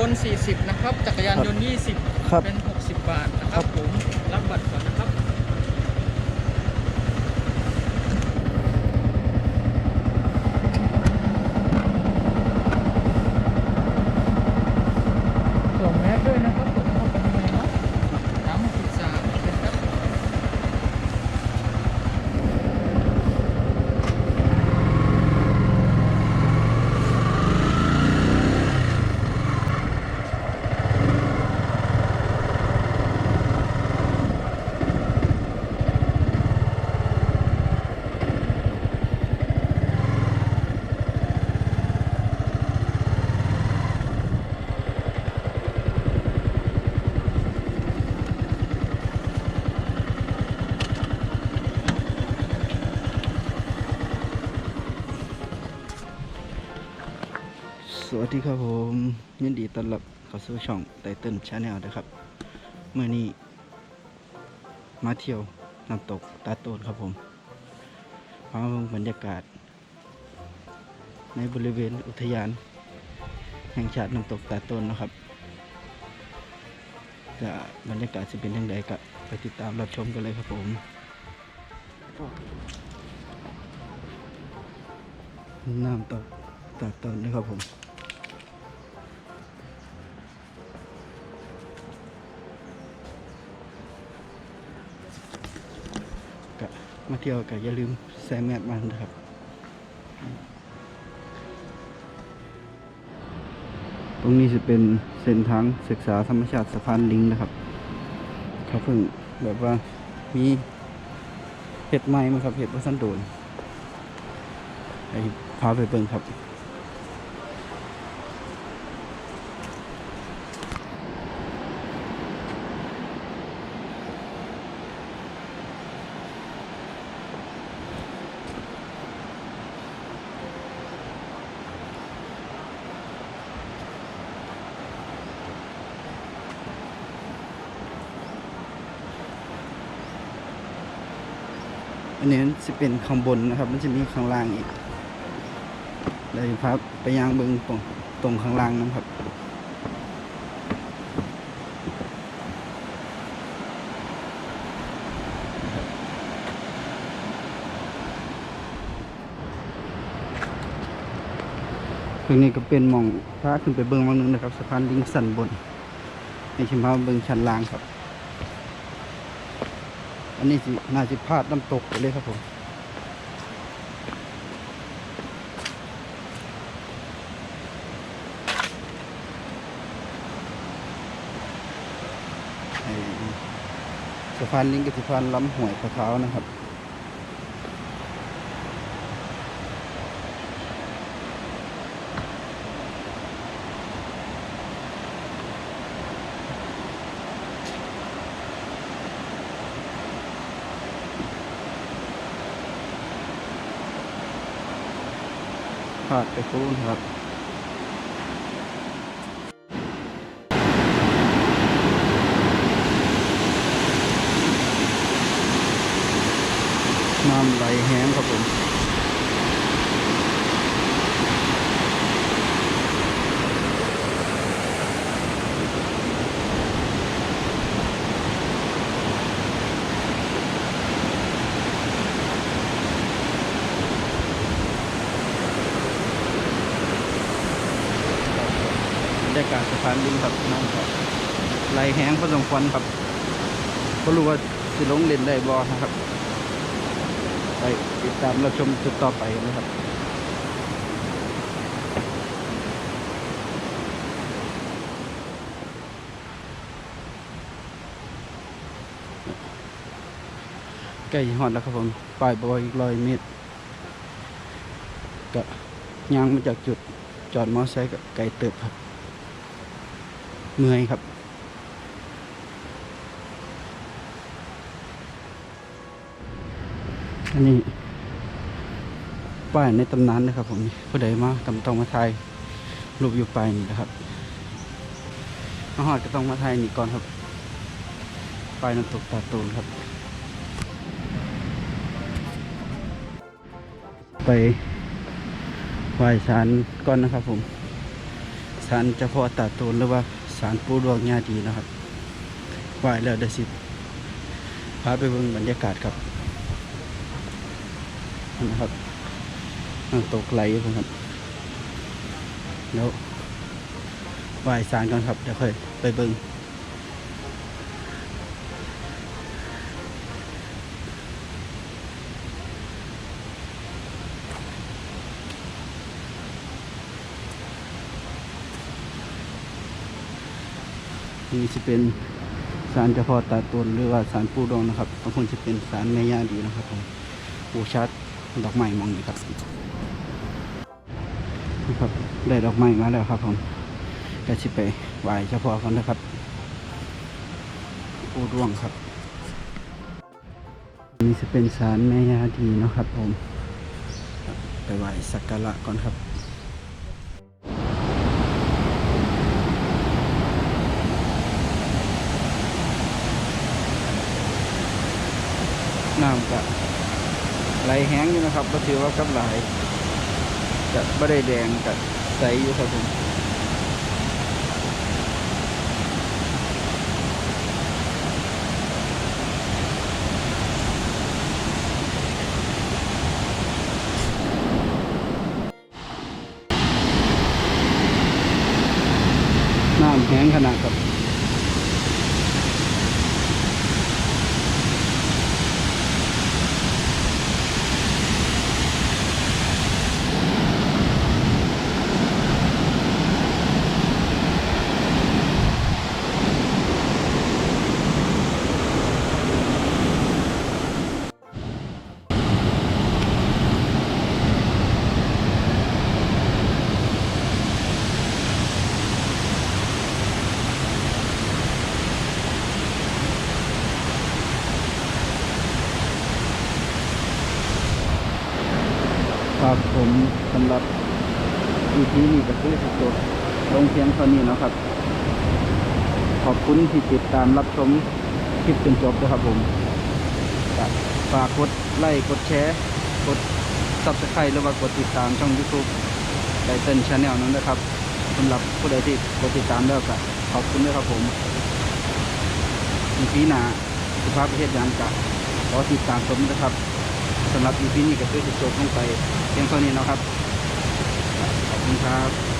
คน 40 นะครับ จักรยานยนต์ครับ20เป็น 60 บาทนะคครัรับบผม รับบัตรก่อนนะครับ สวมแมสด้วยนะครับผมเข้าไปข้างในเนาะน้ำพิซซ่าเป็นครับ ส วัสดีครับผมยินดีต้อนรับเข้าสู่ช่องไตเติ้ลชาแนลนะครับเมื่อนี้ มาเที่ยวน้ำตกตาโตนครับผมพามาเบิ่งบรรยากาศ ในบริเวณอุทยาน แห่งชาติน้ำตกตาโตนนะครับจะบรรยากาศจะเป็นยังไงก็ไปติดตามรับชมกันเลยครับผมน้ำตกตาโตนนะครับผม มาเที่ยวก็อย่าลืมใส่แมทมานะครับตรงนี้จะเป็นเส้นทางศึกษาธรรมชาติสะพานลิงนะครับเขาเพิ่งแบบว่ามีเห็ดไม้มาครับเห็ดวัสันโดนไอพาไปเบิ่งครับ อันนี้จะเป็นข้างบนนะครับ มันจะมีข้างล่างอีกเลยพาไปยางเบิงตรงตรงข้างล่างนะครับตรงนี้ก็เป็นหมองพาขึ้นไปเบิงวังนึงนะครับสะพานลิงสันบนในชิมพาเบิงชั้นล่างครับ อันนี้สิน่าจะพลาดน้ำตกไปเลยครับผมสะพานลิงกับสะพานล้ำห่วยพะเท้าวนะครับ พลาดไปคูนครับน้ำไหลแห้งครับผม ยากาศสะพานลิงครับน้ำครับไหลแห้งพอสมควรครับก็รู้ว่าสิลงเล่นได้บ่นะครับไปติดตามรับชมจุดต่อไปนะครับใกล้หอดแล้วครับผมปลายบอยอีกร้อยเมตรก็ย่างมาจากจุดจอดมอไซค์กับไก่เติบครับ เมื่อยครับ อันนี้ป้ายในตำนานนะครับ ผมผู้ใดมาตำต้องมาถ่ายรูปอยู่ป้ายนี่นะครับมาหอดก็ต้องมาถ่ายนี่ก่อนครับป้ายน้ำตกตาตูนครับ ไปไหว้ศาลก่อนนะครับผมศาลเจ้าพ่อตาโตนหรือว่า สารปูดวงญาดีนะครับไหว้แล้วเดี๋ยวสิพาไปเบิ่งบรรยากาศครับนะครับน้ำตกไหลอยู่ครับแล้วไหว้ศารกันครับเดี๋ยวค่อยไปเบิ่ง นี่จะเป็นสารเจ้าพ่อตาตนหรือว่าสารปูดองนะครับบางคนจะเป็นสารแม่ย่าดีนะครับผมปูชัดดอกไม้มองนี่ครับนี่ครับได้ดอกไม้มาแล้วครับผมก็จะไปไหว้เจ้าพ่อกันนะครับปูดวงครับนี่จะเป็นสารแม่ย่าดีนะครับผมไปไหว้สักการะก่อนครับ น้ำก็ไหลแห้งอยู่นะครับก็ถือว่ากับไหลจะไม่ได้แดงกับใสอยู่ครับผม ครับผมสำหรับอีพีนี้ก็คือจบลงเพียงเท่านี้นะครับ ขอบคุณที่ติดตามรับชมคลิปจนจบนะครับผมฝากกดไลค์กดแชร์กด subscribe หรือว่ากดติดตามช่อง YouTube ไตเติ้ลชาแนลนั้นนะครับสำหรับผู้ใดที่กดติดตามแล้วก็ขอบคุณด้วยครับผมอีพีหน้าสุภาพประเทศยังกะขอติดตามชมนะครับ สำหรับ EP นี้ก็คือจะจบลงไปเพียงเท่านี้นะครับขอบคุณครับ